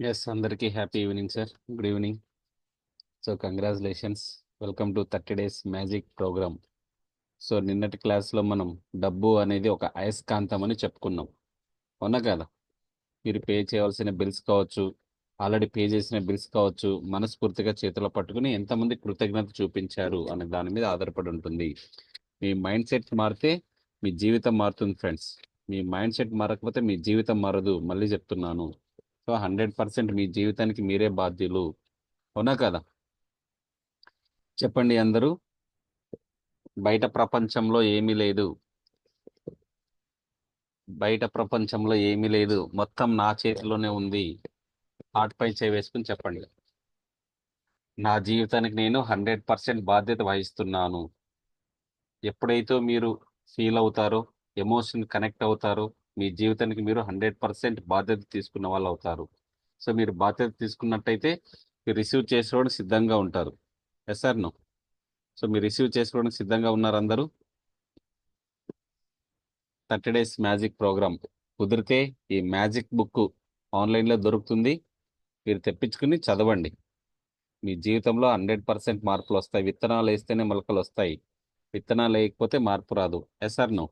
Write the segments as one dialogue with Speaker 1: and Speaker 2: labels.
Speaker 1: Yes అందరికీ happy evening sir good evening so congratulations welcome to thirty days magic program so నిన్నటి క్లాస్లో మనం డబ్బు అనేది ఒక అయస్కాంతం అని చెప్పుకున్నాం. అవునా కదా? మీరు పే చేయవలసిన బిల్స్ కావచ్చు ఆల్రెడీ పే చేసిన బిల్స్ కావచ్చు మనస్ఫూర్తిగా చేతిలో పట్టుకుని ఎంతమంది కృతజ్ఞత చూపించారు అనే దాని మీద ఆధారపడి ఉంటుంది. మీ మైండ్ సెట్ మారితే మీ జీవితం మారుతుంది ఫ్రెండ్స్ మీ మైండ్ సెట్ మారకపోతే మీ జీవితం మారదు మళ్ళీ చెప్తున్నాను. సో హండ్రెడ్ పర్సెంట్ మీ జీవితానికి మీరే బాధ్యులు. అవునా కదా? చెప్పండి అందరూ. బయట ప్రపంచంలో ఏమీ లేదు. బయట ప్రపంచంలో ఏమీ లేదు. మొత్తం నా చేతిలోనే ఉంది. హార్ట్ పై వేసుకుని చెప్పండి. నా జీవితానికి నేను హండ్రెడ్ పర్సెంట్ బాధ్యత వహిస్తున్నాను. ఎప్పుడైతే మీరు ఫీల్ అవుతారో ఎమోషన్ కనెక్ట్ అవుతారో మీ జీవితానికి మీరు హండ్రెడ్ పర్సెంట్ బాధ్యత తీసుకున్న వాళ్ళు అవుతారు. సో మీరు బాధ్యత తీసుకున్నట్టయితే మీరు రిసీవ్ చేసుకోవడానికి సిద్ధంగా ఉంటారు. ఎస్ సార్ నో సో మీరు రిసీవ్ చేసుకోవడానికి సిద్ధంగా ఉన్నారు అందరూ? Thirty days magic program. కుదిరితే ఈ మ్యాజిక్ బుక్ ఆన్లైన్లో దొరుకుతుంది. మీరు తెప్పించుకుని చదవండి. మీ జీవితంలో హండ్రెడ్ పర్సెంట్ మార్పులు వస్తాయి. విత్తనాలు వేస్తేనే మొలకలు వస్తాయి. విత్తనాలు వేయకపోతే మార్పు రాదు. ఎస్ ఆర్ నో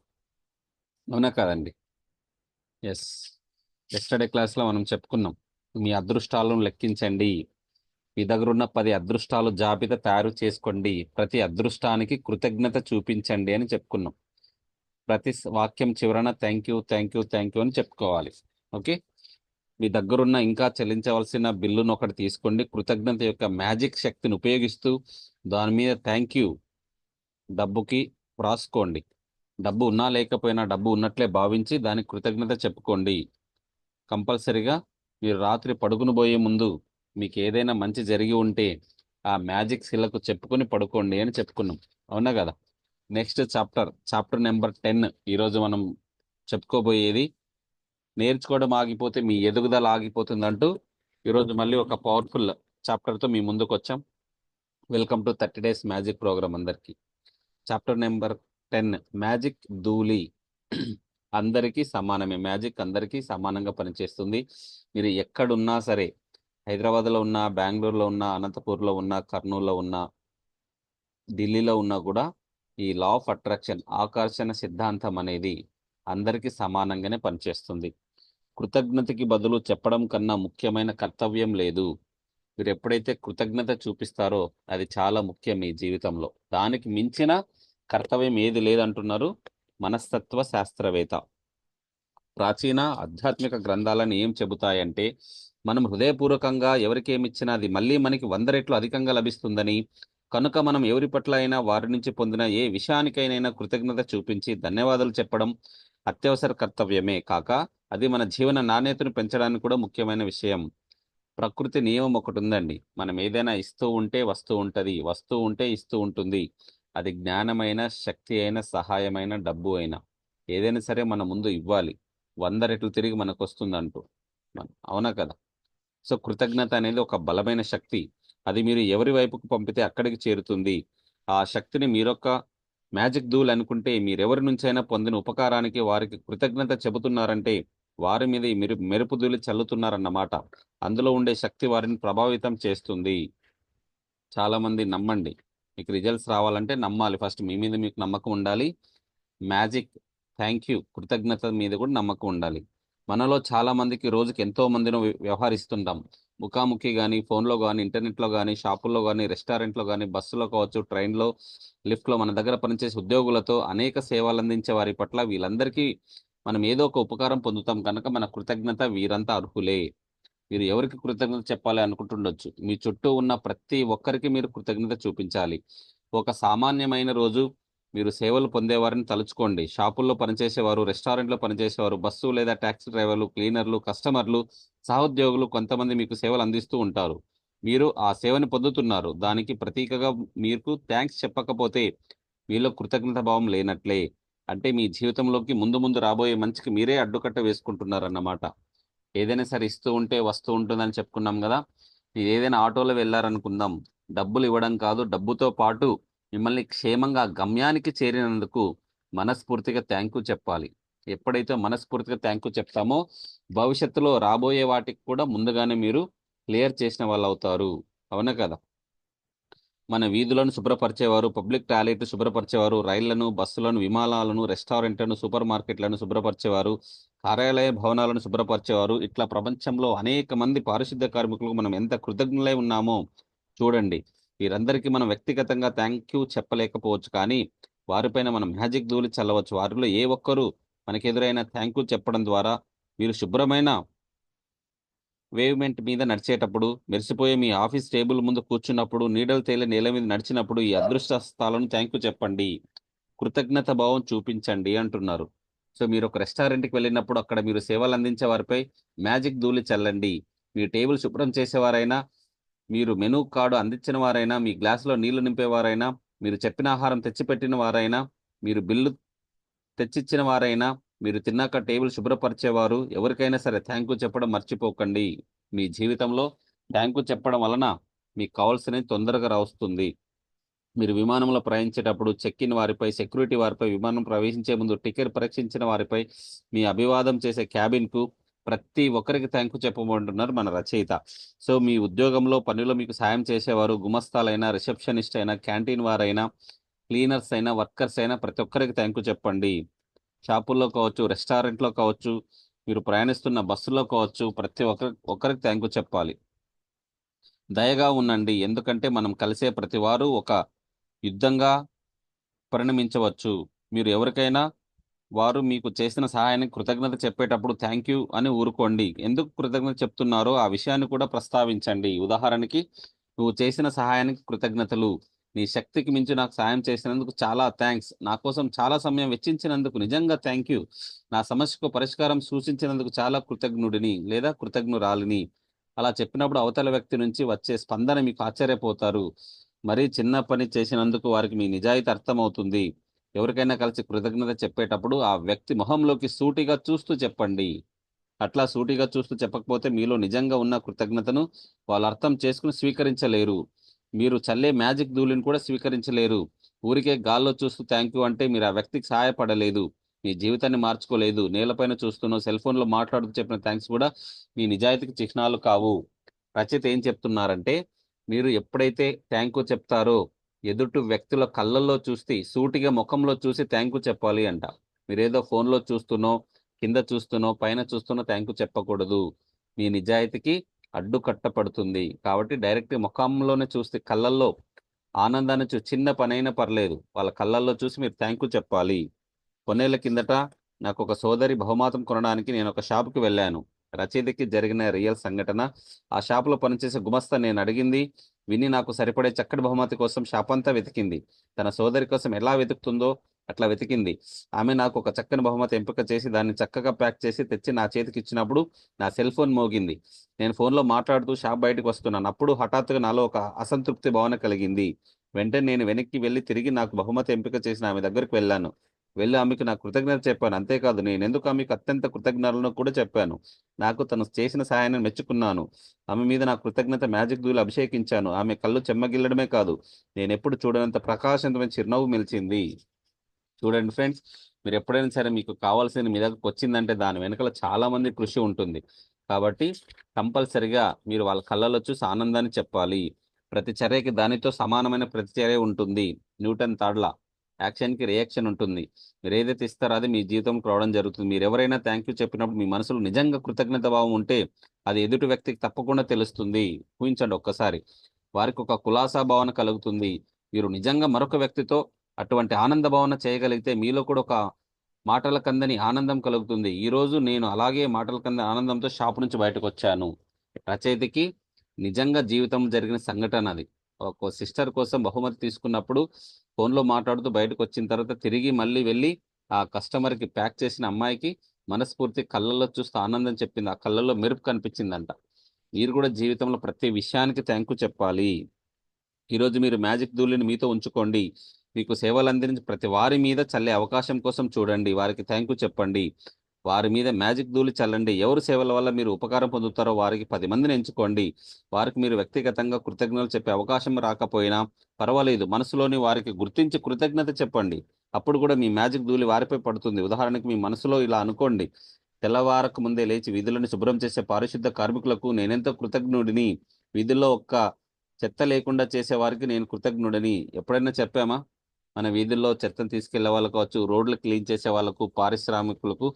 Speaker 1: అవునా కాదండి? ఎస్ ఎస్టర్డే క్లాస్లో మనం చెప్పుకున్నాం. మీ అదృష్టాలను లెక్కించండి. మీ దగ్గర ఉన్న పది అదృష్టాలు జాబితా తయారు చేసుకోండి. ప్రతి అదృష్టానికి కృతజ్ఞత చూపించండి అని చెప్పుకున్నాం. ప్రతి వాక్యం చివరన thank you thank you thank you అని చెప్పుకోవాలి. ఓకే మీ దగ్గరున్న ఇంకా చెల్లించవలసిన బిల్లును ఒకటి తీసుకోండి. కృతజ్ఞత యొక్క మ్యాజిక్ శక్తిని ఉపయోగిస్తూ దాని మీద థ్యాంక్ యూ డబ్బుకి రాసుకోండి. డబ్బు ఉన్నా లేకపోయినా డబ్బు ఉన్నట్లే భావించి దానికి కృతజ్ఞత చెప్పుకోండి. కంపల్సరిగా మీరు రాత్రి పడుకుని పోయే ముందు మీకు ఏదైనా మంచి జరిగి ఉంటే ఆ మ్యాజిక్ శిలకు చెప్పుకొని పడుకోండి అని చెప్పుకున్నాం. అవునా కదా? Next chapter chapter number ten. ఈరోజు మనం చెప్పుకోబోయేది నేర్చుకోవడం ఆగిపోతే మీ ఎదుగుదల ఆగిపోతుంది అంటూ ఈరోజు మళ్ళీ ఒక పవర్ఫుల్ చాప్టర్తో మీ ముందుకు వచ్చాం welcome to thirty days magic program అందరికీ. Chapter number ten. మ్యాజిక్ ధూళి అందరికీ సమానమే. మ్యాజిక్ అందరికీ సమానంగా పనిచేస్తుంది. మీరు ఎక్కడున్నా సరే హైదరాబాద్లో ఉన్నా బెంగళూరులో ఉన్నా అనంతపూర్లో ఉన్నా కర్నూలులో ఉన్నా ఢిల్లీలో ఉన్నా కూడా ఈ లా ఆఫ్ అట్రాక్షన్ ఆకర్షణ సిద్ధాంతం అనేది అందరికీ సమానంగానే పనిచేస్తుంది. కృతజ్ఞతకి బదులు చెప్పడం కన్నా ముఖ్యమైన కర్తవ్యం లేదు. మీరు ఎప్పుడైతే కృతజ్ఞత చూపిస్తారో అది చాలా ముఖ్యం మీ జీవితంలో. దానికి మించిన కర్తవ్యం ఏది లేదంటున్నారు? మనస్తత్వ శాస్త్రవేత్త. ప్రాచీన ఆధ్యాత్మిక గ్రంథాలను ఏం చెబుతాయంటే మనం హృదయపూర్వకంగా ఎవరికేమిచ్చినా అది మళ్ళీ మనకి వంద రెట్లు అధికంగా లభిస్తుందని కనుక మనం ఎవరి పట్ల అయినా వారి నుంచి పొందిన ఏ విషయానికైనా కృతజ్ఞత చూపించి ధన్యవాదాలు చెప్పడం అత్యవసర కర్తవ్యమే కాక అది మన జీవన నాణ్యతను పెంచడానికి కూడా ముఖ్యమైన విషయం. ప్రకృతి నియమం ఒకటి ఉందండి. మనం ఏదైనా ఇస్తూ ఉంటే వస్తూ ఉంటుంది వస్తూ ఉంటే ఇస్తూ ఉంటుంది. అది జ్ఞానమైన శక్తి అయిన సహాయమైన డబ్బు అయినా ఏదైనా సరే మన ముందు ఇవ్వాలి. వంద రెట్లు తిరిగి మనకు వస్తుందంటూ అవునా కదా? సో కృతజ్ఞత అనేది ఒక బలమైన శక్తి. అది మీరు ఎవరి వైపుకు పంపితే అక్కడికి చేరుతుంది. ఆ శక్తిని మీరొక మ్యాజిక్ దూల్ అనుకుంటే మీరెవరి నుంచైనా పొందిన ఉపకారానికి వారికి కృతజ్ఞత చెబుతున్నారంటే వారి మీద మీరు మెరుపు దూలి చల్లుతున్నారన్నమాట. అందులో ఉండే శక్తి వారిని ప్రభావితం చేస్తుంది. చాలామంది నమ్మండి. మీకు రిజల్ట్స్ రావాలంటే నమ్మాలి. ఫస్ట్ మీ మీద మీకు నమ్మకం ఉండాలి. మ్యాజిక్ థ్యాంక్ యూ కృతజ్ఞత మీద కూడా నమ్మకం ఉండాలి. మనలో చాలా మందికి రోజుకి ఎంతో మందిని వ్యవహరిస్తుంటాం. ముఖాముఖి కానీ ఫోన్లో కానీ ఇంటర్నెట్లో కానీ షాపుల్లో కానీ రెస్టారెంట్లో కానీ బస్సులో కావచ్చు ట్రైన్లో లిఫ్ట్లో మన దగ్గర పనిచేసే ఉద్యోగులతో అనేక సేవలు అందించే వారి పట్ల వీళ్ళందరికీ మనం ఏదో ఒక ఉపకారం పొందుతాం. కనుక మన కృతజ్ఞత వీరంతా అర్హులే. మీరు ఎవరికి కృతజ్ఞత చెప్పాలి అనుకుంటుండొచ్చు. మీ చుట్టూ ఉన్న ప్రతి ఒక్కరికి మీరు కృతజ్ఞత చూపించాలి. ఒక సామాన్యమైన రోజు మీరు సేవలు పొందేవారిని తలుచుకోండి. షాపుల్లో పనిచేసేవారు రెస్టారెంట్లో పనిచేసేవారు బస్సు లేదా ట్యాక్సీ డ్రైవర్లు క్లీనర్లు కస్టమర్లు సహోద్యోగులు కొంతమంది మీకు సేవలు అందిస్తూ ఉంటారు. మీరు ఆ సేవని పొందుతున్నారు. దానికి ప్రతీకగా మీకు థ్యాంక్స్ చెప్పకపోతే మీలో కృతజ్ఞత భావం లేనట్లే. అంటే మీ జీవితంలోకి ముందు ముందు రాబోయే మంచికి మీరే అడ్డుకట్ట వేసుకుంటున్నారన్నమాట. ఏదైనా సరే ఇస్తూ ఉంటే వస్తూ ఉంటుందని చెప్పుకున్నాం కదా. మీరు ఏదైనా ఆటోలో వెళ్ళారనుకుందాం. డబ్బులు ఇవ్వడం కాదు డబ్బుతో పాటు మిమ్మల్ని క్షేమంగా గమ్యానికి చేరినందుకు మనస్ఫూర్తిగా థ్యాంక్ యూ చెప్పాలి. ఎప్పుడైతే మనస్ఫూర్తిగా థ్యాంక్ యూ చెప్తామో భవిష్యత్తులో రాబోయే వాటికి కూడా ముందుగానే మీరు క్లియర్ చేసిన వాళ్ళు అవుతారు. అవునా కదా? మన వీధులను శుభ్రపరిచేవారు పబ్లిక్ టాయిలెట్ శుభ్రపరిచేవారు రైళ్ళను బస్సులను విమానాలను రెస్టారెంట్లను సూపర్ మార్కెట్లను శుభ్రపరిచేవారు కార్యాలయ భవనాలను శుభ్రపరిచేవారు. ఇట్లా ప్రపంచంలో అనేక మంది పారిశుద్ధ్య కార్మికులకు మనం ఎంత కృతజ్ఞులై ఉన్నామో చూడండి. వీరందరికీ మనం వ్యక్తిగతంగా థ్యాంక్ యూ చెప్పలేకపోవచ్చు. కానీ వారిపైన మనం మ్యాజిక్ ధూళి చల్లవచ్చు. వారిలో ఏ ఒక్కరూ మనకి ఎదురైన థ్యాంక్ యూ చెప్పడం ద్వారా మీరు శుభ్రమైన వేవ్మెంట్ మీద నడిచేటప్పుడు మెరిసిపోయే మీ ఆఫీస్ టేబుల్ ముందు కూర్చున్నప్పుడు నీడలు తేలే నేల మీద నడిచినప్పుడు ఈ అదృష్ట స్థాలను థ్యాంక్ యూ చెప్పండి. కృతజ్ఞత భావం చూపించండి అంటున్నారు. సో మీరు ఒక రెస్టారెంట్కి వెళ్ళినప్పుడు అక్కడ మీరు సేవలు అందించే వారిపై మ్యాజిక్ ధూళి చల్లండి. మీ టేబుల్ శుభ్రం చేసేవారైనా మీరు మెనూ కార్డు అందించిన వారైనా మీ గ్లాసులో నీళ్ళు నింపేవారైనా మీరు చెప్పిన ఆహారం తెచ్చిపెట్టిన వారైనా మీరు బిల్లు తెచ్చిచ్చిన వారైనా మీరు తిన్నాక టేబుల్ శుభ్రపరిచేవారు ఎవరికైనా సరే థ్యాంక్ యూ చెప్పడం మర్చిపోకండి. మీ జీవితంలో థ్యాంక్ యూ చెప్పడం వలన మీకు కావాల్సినవి తొందరగా రావస్తుంది. మీరు విమానంలో ప్రయాణించేటప్పుడు చెక్ ఇన్ వారిపై సెక్యూరిటీ వారిపై విమానం ప్రవేశించే ముందు టికెట్ పరీక్షించిన వారిపై మీ అభివాదం చేసే క్యాబిన్కు ప్రతి ఒక్కరికి థ్యాంక్ చెప్పమంటున్నారు మన రచయిత. సో మీ ఉద్యోగంలో పనిలో మీకు సాయం చేసేవారు గుమస్తాలైనా రిసెప్షనిస్ట్ అయినా క్యాంటీన్ వారైనా క్లీనర్స్ అయినా వర్కర్స్ అయినా ప్రతి ఒక్కరికి థ్యాంక్ చెప్పండి. షాపుల్లో కావచ్చు రెస్టారెంట్లో కావచ్చు మీరు ప్రయాణిస్తున్న బస్సులో కావచ్చు ప్రతి ఒక్కరి ఒక్కరికి థ్యాంక్ చెప్పాలి. దయగా ఉండండి. ఎందుకంటే మనం కలిసే ప్రతి వారు ఒక యుద్ధంగా పరిణమించవచ్చు. మీరు ఎవరికైనా వారు మీకు చేసిన సహాయానికి కృతజ్ఞత చెప్పేటప్పుడు థ్యాంక్ యూ అని ఊరుకోండి. ఎందుకు కృతజ్ఞత చెప్తున్నారో ఆ విషయాన్ని కూడా ప్రస్తావించండి. ఉదాహరణకి నువ్వు చేసిన సహాయానికి కృతజ్ఞతలు. నీ శక్తికి మించి నాకు సాయం చేసినందుకు చాలా థ్యాంక్స్. నా కోసం చాలా సమయం వెచ్చించినందుకు నిజంగా థ్యాంక్ యూ. నా సమస్యకు పరిష్కారం సూచించినందుకు చాలా కృతజ్ఞుడిని లేదా కృతజ్ఞురాలిని. అలా చెప్పినప్పుడు అవతల వ్యక్తి నుంచి వచ్చే స్పందన మీకు ఆశ్చర్యపోతారు. మరీ చిన్న పని చేసినందుకు వారికి మీ నిజాయితీ అర్థమవుతుంది. ఎవరికైనా కలిసి కృతజ్ఞత చెప్పేటప్పుడు ఆ వ్యక్తి మొహంలోకి సూటిగా చూస్తూ చెప్పండి. అట్లా సూటిగా చూస్తూ చెప్పకపోతే మీలో నిజంగా ఉన్న కృతజ్ఞతను వాళ్ళు అర్థం చేసుకుని స్వీకరించలేరు. మీరు చల్లే మ్యాజిక్ ధూళిని కూడా స్వీకరించలేరు. ఊరికే గాల్లో చూస్తూ థ్యాంక్ యూ అంటే మీరు ఆ వ్యక్తికి సహాయపడలేదు. మీ జీవితాన్ని మార్చుకోలేదు. నేలపైన చూస్తున్న సెల్ ఫోన్లో మాట్లాడుతూ చెప్పిన థ్యాంక్స్ కూడా మీ నిజాయితీకి చిహ్నాలు కావు. రచయిత ఏం చెప్తున్నారంటే మీరు ఎప్పుడైతే థ్యాంక్ యూ చెప్తారో ఎదుటి వ్యక్తుల కళ్ళల్లో చూస్తే సూటిగా ముఖంలో చూసి థ్యాంక్ యూ చెప్పాలి అంట. మీరేదో ఫోన్లో చూస్తున్నో కింద చూస్తున్నో పైన చూస్తున్నో థ్యాంక్ యూ చెప్పకూడదు. మీ నిజాయితీకి అడ్డుకట్టపడుతుంది కాబట్టి డైరెక్ట్ ముఖంలోనే చూస్తే కళ్ళల్లో ఆనందాన్ని చూ చిన్న పనైనా పర్లేదు. వాళ్ళ కళ్ళల్లో చూసి మీరు థ్యాంక్ యూ చెప్పాలి. కొన్నేళ్ళ కిందట నాకు ఒక సోదరి బహుమాతం కొనడానికి నేను ఒక షాప్కి వెళ్ళాను. రచయితకి జరిగిన రియల్ సంఘటన. ఆ షాపులో పనిచేసే గుమస్తా నేను అడిగింది విని నాకు సరిపడే చక్కటి బహుమతి కోసం షాప్ అంతా వెతికింది. తన సోదరి కోసం ఎలా వెతుకుతుందో అట్లా వెతికింది. ఆమె నాకు ఒక చక్కని బహుమతి ఎంపిక చేసి దాన్ని చక్కగా ప్యాక్ చేసి తెచ్చి నా చేతికి ఇచ్చినప్పుడు నా సెల్ ఫోన్ మోగింది. నేను ఫోన్లో మాట్లాడుతూ షాప్ బయటకు వస్తున్నాను. అప్పుడు హఠాత్తుగా నాలో ఒక అసంతృప్తి భావన కలిగింది. వెంటనే నేను వెనక్కి వెళ్ళి తిరిగి నాకు బహుమతి ఎంపిక చేసిన ఆమె దగ్గరికి వెళ్ళాను. వెళ్ళి ఆమెకు నా కృతజ్ఞత చెప్పాను. అంతేకాదు నేను ఎందుకు ఆమెకు అత్యంత కృతజ్ఞతలను కూడా చెప్పాను. నాకు తను చేసిన సహాయాన్ని మెచ్చుకున్నాను. ఆమె మీద నా కృతజ్ఞత మ్యాజిక్ దూలు అభిషేకించాను. ఆమె కళ్ళు చెమ్మగిల్లడమే కాదు నేను ఎప్పుడు చూడనంత ప్రకాశవంతమైన చిరునవ్వు మెలిచింది. చూడండి ఫ్రెండ్స్ మీరు ఎప్పుడైనా సరే మీకు కావాల్సిన మీ దగ్గరకు వచ్చిందంటే దాని వెనకాల చాలా మంది కృషి ఉంటుంది. కాబట్టి కంపల్సరిగా మీరు వాళ్ళ కళ్ళలో చూసి ఆనందాన్ని చెప్పాలి. ప్రతి చర్యకి దానితో సమానమైన ప్రతిచర్య ఉంటుంది. న్యూటన్ తాడ్లా యాక్షన్కి రియాక్షన్ ఉంటుంది. మీరు ఏదైతే ఇస్తారో అది మీ జీవితంలో రావడం జరుగుతుంది. మీరు ఎవరైనా థ్యాంక్ యూ చెప్పినప్పుడు మీ మనసులో నిజంగా కృతజ్ఞత భావం ఉంటే అది ఎదుటి వ్యక్తికి తప్పకుండా తెలుస్తుంది. ఊహించండి ఒక్కసారి. వారికి ఒక కులాసా భావన కలుగుతుంది. మీరు నిజంగా మరొక వ్యక్తితో అటువంటి ఆనంద భావన చేయగలిగితే మీలో కూడా ఒక మాటల కందని ఆనందం కలుగుతుంది. ఈరోజు నేను అలాగే మాటల కందని ఆనందంతో షాప్ నుంచి బయటకు వచ్చాను. రచయితకి నిజంగా జీవితం జరిగిన సంఘటన అది. ఒక సిస్టర్ కోసం బహుమతి తీసుకున్నప్పుడు ఫోన్లో మాట్లాడుతూ బయటకు వచ్చిన తర్వాత తిరిగి మళ్ళీ వెళ్ళి ఆ కస్టమర్కి ప్యాక్ చేసిన అమ్మాయికి మనస్ఫూర్తి కళ్ళల్లో చూస్తూ ఆనందం చెప్పింది. ఆ కళ్ళల్లో మెరుపు కనిపించిందంట. మీరు కూడా జీవితంలో ప్రతి విషయానికి థ్యాంక్ యూ చెప్పాలి. ఈరోజు మీరు మ్యాజిక్ ధూళిని మీతో ఉంచుకోండి. మీకు సేవలు అందించి ప్రతి వారి మీద చల్లే అవకాశం కోసం చూడండి. వారికి థ్యాంక్ యూ చెప్పండి. వారి మీద మ్యాజిక్ ధూళి చల్లండి. ఎవరు సేవల వల్ల మీరు ఉపకారం పొందుతారో వారికి పది మందిని ఎంచుకోండి. వారికి మీరు వ్యక్తిగతంగా కృతజ్ఞతలు చెప్పే అవకాశం రాకపోయినా పర్వాలేదు. మనసులోని వారికి గుర్తించి కృతజ్ఞత చెప్పండి. అప్పుడు కూడా మీ మ్యాజిక్ ధూళి వారిపై పడుతుంది. ఉదాహరణకు మీ మనసులో ఇలా అనుకోండి. తెల్లవారకు ముందే లేచి వీధులను శుభ్రం చేసే పారిశుద్ధ కార్మికులకు నేనెంతో కృతజ్ఞుడిని. వీధుల్లో ఒక్క చెత్త లేకుండా చేసే వారికి నేను కృతజ్ఞుడిని. ఎప్పుడైనా చెప్పామా? మన వీధుల్లో చెత్తను తీసుకెళ్ళే వాళ్ళకు కావచ్చు రోడ్లు క్లీన్ చేసే వాళ్ళకు పారిశ్రామికులకు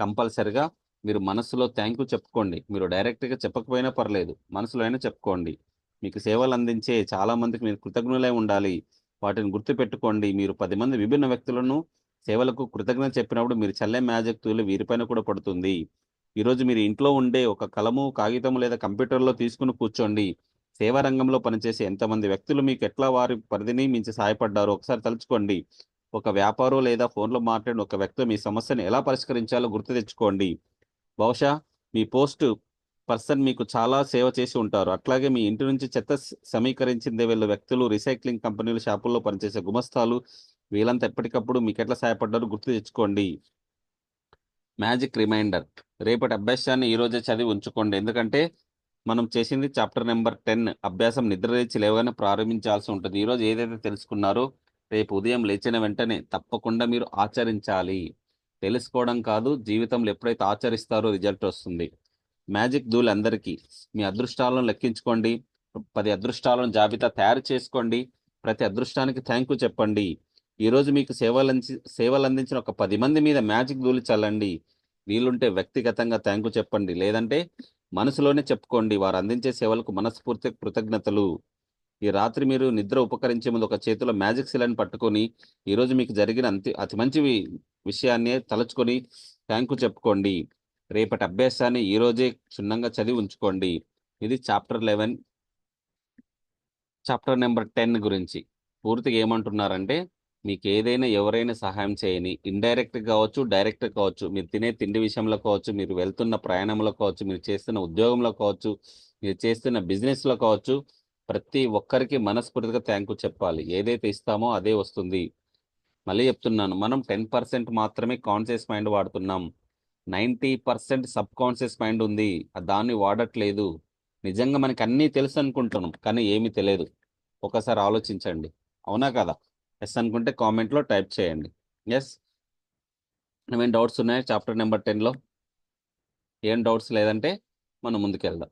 Speaker 1: కంపల్సరిగా మీరు మనసులో థ్యాంక్ యూ చెప్పుకోండి. మీరు డైరెక్ట్గా చెప్పకపోయినా పర్లేదు మనసులో అయినా చెప్పుకోండి. మీకు సేవలు అందించే చాలా మందికి మీరు కృతజ్ఞులై ఉండాలి. వాటిని గుర్తు పెట్టుకోండి మీరు పది మంది విభిన్న వ్యక్తులను సేవలకు కృతజ్ఞత చెప్పినప్పుడు మీరు చల్లే మ్యాజిక్ తూలు వీరిపైన కూడా పడుతుంది. ఈరోజు మీరు ఇంట్లో ఉండే ఒక కలము కాగితం లేదా కంప్యూటర్లో తీసుకుని కూర్చోండి. సేవా రంగంలో పనిచేసే ఎంతమంది వ్యక్తులు మీకు ఎట్లా వారి పరిధిని మించి సహాయపడ్డారో ఒకసారి తలుచుకోండి. ఒక వ్యాపారం లేదా ఫోన్లో మాట్లాడిన ఒక వ్యక్తి మీ సమస్యను ఎలా పరిష్కరించాలో గుర్తు తెచ్చుకోండి. బహుశా మీ పోస్ట్ పర్సన్ మీకు చాలా సేవ చేసి ఉంటారు. అట్లాగే మీ ఇంటి నుంచి చెత్త సమీకరించిందే వీళ్ళ వ్యక్తులు రీసైక్లింగ్ కంపెనీలు షాపుల్లో పనిచేసే గుమస్తాలు వీళ్ళంతా ఎప్పటికప్పుడు మీకు ఎట్లా సహాయపడ్డారో గుర్తు తెచ్చుకోండి. Magic reminder. రేపటి అభ్యాసాన్ని ఈరోజే చదివి ఉంచుకోండి. ఎందుకంటే మనం చేసింది చాప్టర్ నెంబర్ టెన్ అభ్యాసం నిద్రలేచి లేవగానే ప్రారంభించాల్సి ఉంటుంది. ఈరోజు ఏదైతే తెలుసుకున్నారో రేపు ఉదయం లేచిన వెంటనే తప్పకుండా మీరు ఆచరించాలి. తెలుసుకోవడం కాదు జీవితంలో ఎప్పుడైతే ఆచరిస్తారో రిజల్ట్ వస్తుంది. మ్యాజిక్ దూల్ అందరికీ. మీ అదృష్టాలను లెక్కించుకోండి. పది అదృష్టాలను జాబితా తయారు చేసుకోండి. ప్రతి అదృష్టానికి థ్యాంక్ యూ చెప్పండి. ఈరోజు మీకు సేవలు అంది సేవలు అందించిన ఒక పది మంది మీద మ్యాజిక్ దూలి చల్లండి. వీలుంటే వ్యక్తిగతంగా థ్యాంక్ యూ చెప్పండి. లేదంటే మనసులోనే చెప్పుకోండి. వారు అందించే సేవలకు మనస్ఫూర్తి కృతజ్ఞతలు. ఈ రాత్రి మీరు నిద్ర ఉపకరించే ముందు ఒక చేతిలో మ్యాజిక్ సిలెండ్ పట్టుకొని ఈరోజు మీకు జరిగిన అంతి అతి మంచి విషయాన్ని తలుచుకొని థ్యాంక్ చెప్పుకోండి. రేపటి అభ్యాసాన్ని ఈ రోజే క్షుణ్ణంగా చదివి ఉంచుకోండి. ఇది chapter eleven. Chapter number ten గురించి. పూర్తిగా ఏమంటున్నారంటే మీకు ఏదైనా ఎవరైనా సహాయం చేయని ఇండైరెక్ట్ కావచ్చు డైరెక్ట్ కావచ్చు మీరు తినే తిండి విషయంలో కావచ్చు మీరు వెళ్తున్న ప్రయాణంలో కావచ్చు మీరు చేస్తున్న ఉద్యోగంలో కావచ్చు మీరు చేస్తున్న బిజినెస్లో కావచ్చు ప్రతి ఒక్కరికి మనస్ఫూర్తిగా థ్యాంక్ చెప్పాలి. ఏదైతే ఇస్తామో అదే వస్తుంది. మళ్ళీ చెప్తున్నాను మనం టెన్ పర్సెంట్ మాత్రమే కాన్షియస్ మైండ్ వాడుతున్నాం. Ninety percent subconscious mind ఉంది దాన్ని వాడట్లేదు. నిజంగా మనకి అన్నీ తెలుసు అనుకుంటున్నాం కానీ ఏమీ తెలియదు. ఒకసారి ఆలోచించండి. అవునా కదా? ఎస్ అనుకుంటే కామెంట్లో టైప్ చేయండి. ఎస్ ఏమైనా డౌట్స్ ఉన్నాయా చాప్టర్ నెంబర్ టెన్లో ఏం డౌట్స్ లేదంటే మనం ముందుకెళ్దాం.